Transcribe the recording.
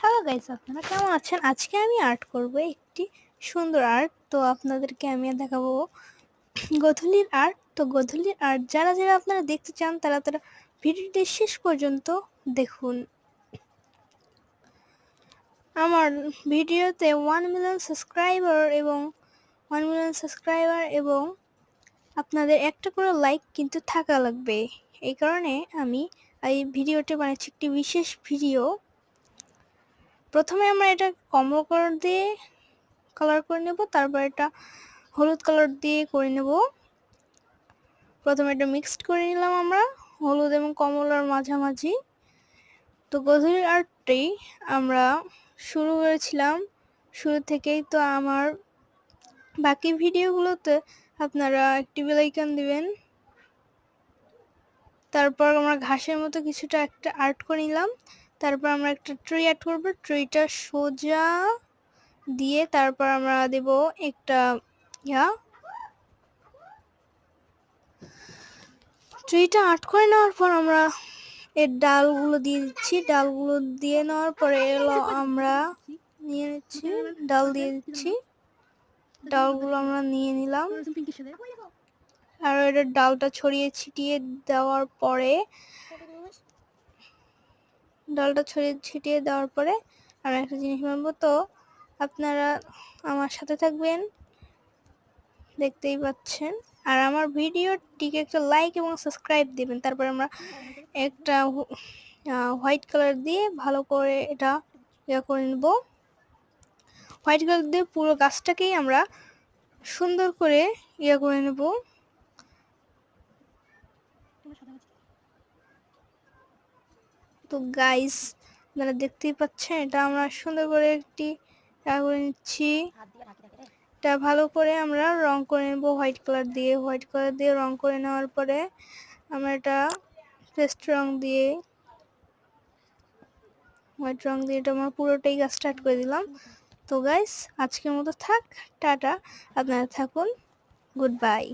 Hello guys আপনারা কেমন আছেন? আজকে আমি আর্ট করব একটি সুন্দর আর্ট তো আপনাদেরকে আমি দেখাবো গধূলির আর্ট তো গধূলির আর্ট যারা যারা আপনারা দেখতে চান, তারা তারা ভিডিওটি শেষ পর্যন্ত দেখুন। আমার ভিডিওতে ওয়ান মিলিয়ন সাবস্ক্রাইবার এবং ওয়ান মিলিয়ন সাবস্ক্রাইবার এবং আপনাদের একটা করে লাইক কিন্তু থাকা লাগবে। এই কারণে আমি এই ভিডিওটি বানাচ্ছি একটি বিশেষ ভিডিও প্রথমে আমরা এটা কমলা কালার দিয়ে কালার করে নেব, তারপর এটা হলুদ কালার দিয়ে করে নেব। প্রথমে এটা মিক্সড করে নিলাম আমরা, হলুদ এবং কমলার মাঝামাঝি। তো গধূলির আর্টটি আমরা শুরু করেছিলাম, শুরু থেকেই তো আমার বাকি ভিডিওগুলোতে আপনারা একটি বেলাইকান দিবেন। তারপর আমরা ঘাসের মতো কিছুটা একটা আর্ট করে নিলাম। তারপর আমরা একটা ট্রি অ্যাড করব। ট্রিটা সোজা দিয়ে তারপর আমরা দেব একটা, ইয়া। ট্রিটা আর্ট করে নেওয়ার পর আমরা এর ডালগুলো দিয়ে দিচ্ছি। ডালগুলো দিয়ে নেওয়ার পরে এলো আমরা নিয়ে নিচ্ছি, ডাল দিয়ে দিচ্ছি। ডালগুলো আমরা নিয়ে নিলাম। আর এটা ডালটা ছড়িয়ে ছিটিয়ে দেওয়ার পরে ডালটা ছড়িয়ে ছিটিয়ে দেওয়ার পরে আমি একটা জিনিস বলব তো আপনারা আমার সাথে থাকবেন, দেখতেই পাচ্ছেন। আর আমার ভিডিওটিকে একটা লাইক এবং সাবস্ক্রাইব দিবেন, তারপরে আমরা একটা হোয়াইট কালার দিয়ে ভালো করে এটা ইয়ে করে নেব। হোয়াইট কালার দিয়ে পুরো গাছটাকেই আমরা সুন্দর করে ইয়ে করে নেব। তো গাইস আপনারা দেখতেই পাচ্ছেন, এটা আমরা সুন্দর করে একটি করে নিচ্ছি। এটা ভালো করে আমরা রং করে নেব, হোয়াইট কালার দিয়ে। হোয়াইট কালার দিয়ে রং করে নেওয়ার পরে আমরা এটা পেস্ট রং দিয়ে, হোয়াইট রং দিয়ে এটা আমরা পুরোটাই গাছ স্টার্ট করে দিলাম। তো গাইস আজকের মতো থাক, টাটা। আপনারা থাকুন গুড বাই